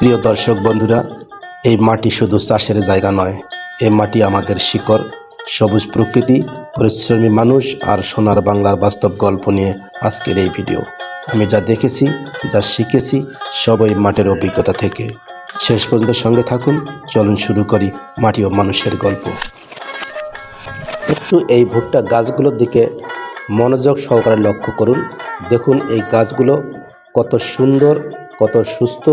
প্রিয় দর্শক বন্ধুরা, এই মাটি শুধু চাষের জায়গা নয়, এই মাটি আমাদের শিকড়, সবুজ প্রকৃতি, পরিশ্রমী মানুষ আর সোনার বাংলার বাস্তব গল্প নিয়ে আজকের এই ভিডিও। আমি যা দেখেছি, যা শিখেছি, সব এই মাটির অভিজ্ঞতা থেকে। শেষ পর্যন্ত সঙ্গে থাকুন, চলুন শুরু করি মাটি ও মানুষের গল্প। একটু এই ভুট্টা গাছগুলোর দিকে মনোযোগ সহকারে লক্ষ্য করুন। দেখুন এই গাছগুলো কত সুন্দর, কত সুস্থ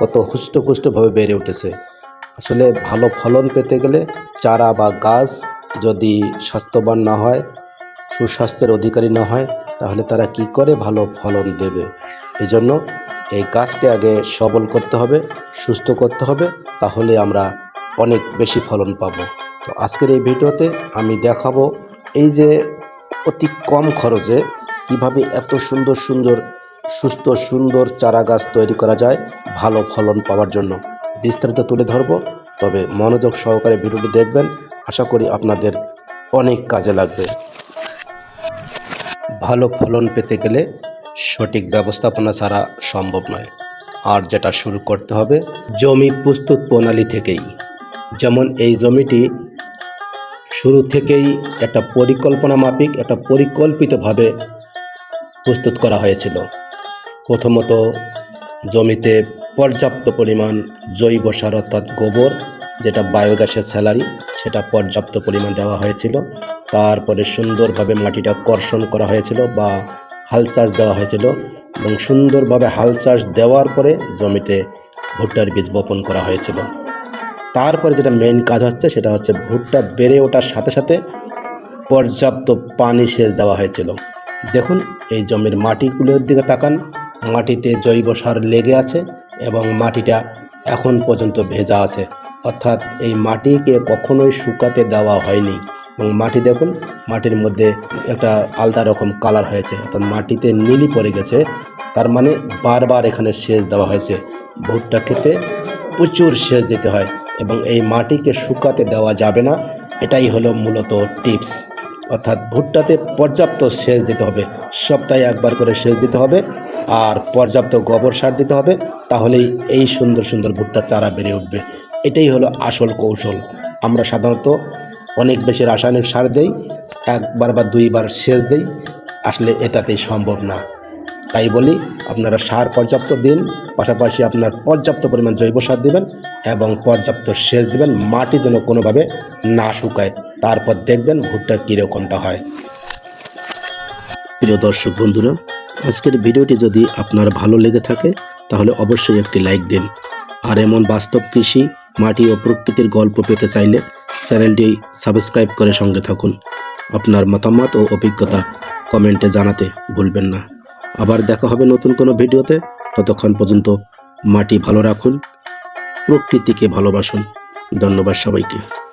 কত হুষ্টপুষ্টভাবে বেড়ে উঠেছে। আসলে ভালো ফলন পেতে গেলে চারা বা গাছ যদি স্বাস্থ্যবান না হয়, সুস্বাস্থ্যের অধিকারী না হয়, তাহলে তারা কি করে ভালো ফলন দেবে? এই জন্য এই গাছকে আগে সবল করতে হবে, সুস্থ করতে হবে, তাহলে আমরা অনেক বেশি ফলন পাবো। তো আজকের এই ভিডিওতে আমি দেখাবো এই যে অতি কম খরচে কীভাবে এত সুন্দর সুন্দর সুস্থ, সুন্দর চারা গাছ তৈরি করা যায় ভালো ফলন পাওয়ার জন্য। বিস্তারিত তুলে ধরবো, তবে মনোযোগ সহকারে ভিডিওটি দেখবেন। আশা করি আপনাদের অনেক কাজে লাগবে। ভালো ফলন পেতে গেলে সঠিক ব্যবস্থাপনা ছাড়া সম্ভব নয়। আর যেটা শুরু করতে হবে, জমি প্রস্তুত প্রণালী থেকেই। যেমন এই জমিটি শুরু থেকেই একটা পরিকল্পনা মাফিক, একটা পরিকল্পিতভাবে প্রস্তুত করা হয়েছিল। প্রথমত জমিতে পর্যাপ্ত পরিমাণ জৈব সার অর্থাৎ গোবর, যেটা বায়োগ্যাসের স্যালারি, সেটা পর্যাপ্ত পরিমাণ দেওয়া হয়েছিল। তারপরে সুন্দরভাবে মাটিটা কর্ষণ করা হয়েছিল বা হাল চাষ দেওয়া হয়েছিল এবং সুন্দরভাবে হাল চাষ দেওয়ার পরে জমিতে ভুট্টার বীজ বপন করা হয়েছিল। তারপরে যেটা মেইন কাজ হচ্ছে, সেটা হচ্ছে ভুট্টা বেড়ে ওঠার সাথে সাথে পর্যাপ্ত পানি সেচ দেওয়া হয়েছিল। দেখুন, এই জমির মাটিগুলোর দিকে তাকান। মাটিতে জৈব সার লেগে আছে এবং মাটিটা এখন পর্যন্ত ভেজা আছে। অর্থাৎ এই মাটিকে কখনোই শুকাতে দেওয়া হয়নি। এবং মাটি দেখুন, মাটির মধ্যে একটা আলাদা রকম কালার হয়েছে। অর্থাৎ মাটিতে নীলি পড়ে গেছে। তার মানে বারবার এখানে সেচ দেওয়া হয়েছে। ভুট্টা খেতে প্রচুর সেচ দিতে হয় এবং এই মাটিকে শুকাতে দেওয়া যাবে না। এটাই হলো মূলত টিপস অর্থাৎ ভুট্টাতে পর্যাপ্ত সেচ দিতে হবে। সপ্তাহে একবার করে সেচ দিতে হবে আর পর্যাপ্ত গোবর সার দিতে হবে, তাহলেই এই সুন্দর সুন্দর ভুট্টা চারা বেড়ে উঠবে। এটাই হলো আসল কৌশল। আমরা সাধারণত অনেক বেশি রাসায়নিক সার দেই, একবার বা দুইবার সেচ দেই, আসলে এটাতেই সম্ভব না। তাই বলি, আপনারা সার পর্যাপ্ত দিন, পাশাপাশি আপনার পর্যাপ্ত পরিমাণ জৈব সার দিবেন এবং পর্যাপ্ত সেচ দিবেন, মাটি যেন কোনোভাবে না শুকায়। তারপর দেখবেন ভুট্টা কীরকমটা হয়। প্রিয় দর্শক বন্ধুরা, আজকের ভিডিওটি যদি আপনার ভালো লেগে থাকে, তাহলে অবশ্যই একটি লাইক দিন। আর এমন বাস্তব কৃষি, মাটি ও প্রকৃতির গল্প পেতে চাইলে চ্যানেলটি সাবস্ক্রাইব করে সঙ্গে থাকুন। আপনার মতামত ও অভিজ্ঞতা কমেন্টে জানাতে ভুলবেন না। আবার দেখা হবে নতুন কোনো ভিডিওতে। ততক্ষণ পর্যন্ত মাটি ভালো রাখুন, প্রকৃতিকে ভালোবাসুন। ধন্যবাদ সবাইকে।